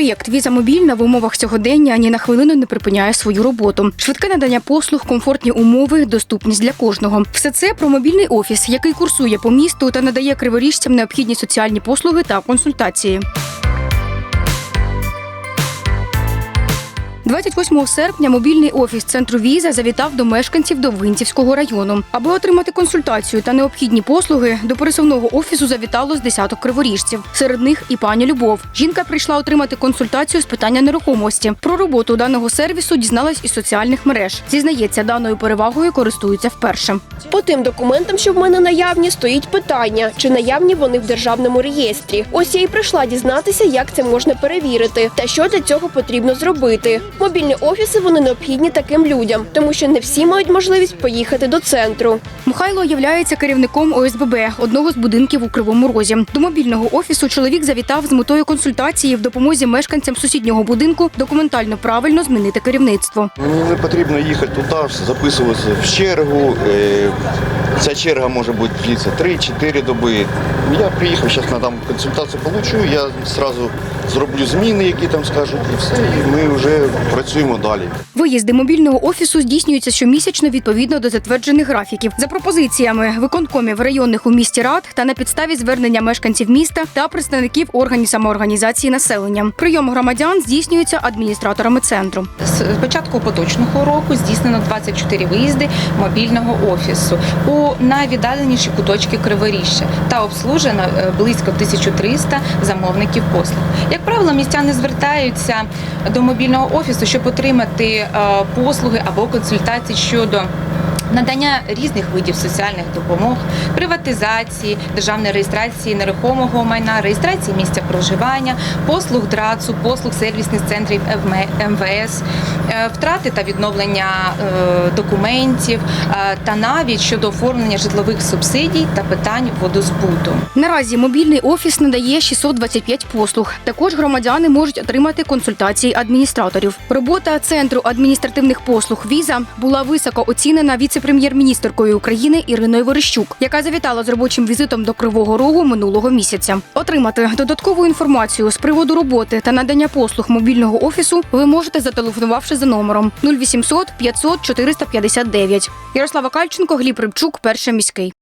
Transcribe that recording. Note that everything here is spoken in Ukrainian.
Проєкт Віза мобільна в умовах сьогодення ні на хвилину не припиняє свою роботу. Швидке надання послуг, комфортні умови, доступність для кожного. Все це про мобільний офіс, який курсує по місту та надає криворіжцям необхідні соціальні послуги та консультації. 28 серпня мобільний офіс центру Віза завітав до мешканців Довгинцівського району. Аби отримати консультацію та необхідні послуги, до пересувного офісу завітало з десяток криворіжців. Серед них і пані Любов. Жінка прийшла отримати консультацію з питання нерухомості. Про роботу даного сервісу дізналась із соціальних мереж. Зізнається, даною перевагою користуються вперше. По тим документам, що в мене наявні, стоїть питання, чи наявні вони в державному реєстрі. Ось я і прийшла дізнатися, як це можна перевірити та що для цього потрібно зробити. Мобільні офіси вони необхідні таким людям, тому що не всі мають можливість поїхати до центру. Михайло являється керівником ОСББ одного з будинків у Кривому Розі. До мобільного офісу чоловік завітав з метою консультації в допомозі мешканцям сусіднього будинку документально правильно змінити керівництво. Мені не потрібно їхати туди, записуватися в чергу. Е, Ця черга може бути длиться 3-4 доби. Я приїхав, зараз надам консультацію получу, я одразу зроблю зміни, які там скажуть, і все, і ми вже працюємо далі. Виїзди мобільного офісу здійснюються щомісячно відповідно до затверджених графіків за пропозиціями виконкомів районних у місті рад та на підставі звернення мешканців міста та представників органів самоорганізації населення. Прийом громадян здійснюється адміністраторами центру. З початку поточного року здійснено 24 виїзди мобільного офісу у найвіддаленіші куточки Криворіжжя та обслужено е, близько 1300 замовників послуг. Як правило, містяни звертаються до мобільного офісу, щоб отримати е, послуги або консультації щодо. Надання різних видів соціальних допомог, приватизації, державної реєстрації нерухомого майна, реєстрації місця проживання, послуг драцу, послуг сервісних центрів МВС, втрати та відновлення е, документів е, та навіть щодо оформлення житлових субсидій та питань водозбуту. Наразі мобільний офіс надає 625 послуг. Також громадяни можуть отримати консультації адміністраторів. Робота центру адміністративних послуг Віза була високо оцінена віце-прем'єр-міністеркою України Іриною Верещук, яка завітала з робочим візитом до Кривого Рогу минулого місяця. Отримати додаткову інформацію з приводу роботи та надання послуг мобільного офісу ви можете зателефонувавши за номером 0800 500 459. Ярослава Кальченко, Гліб Рибчук, перший міський.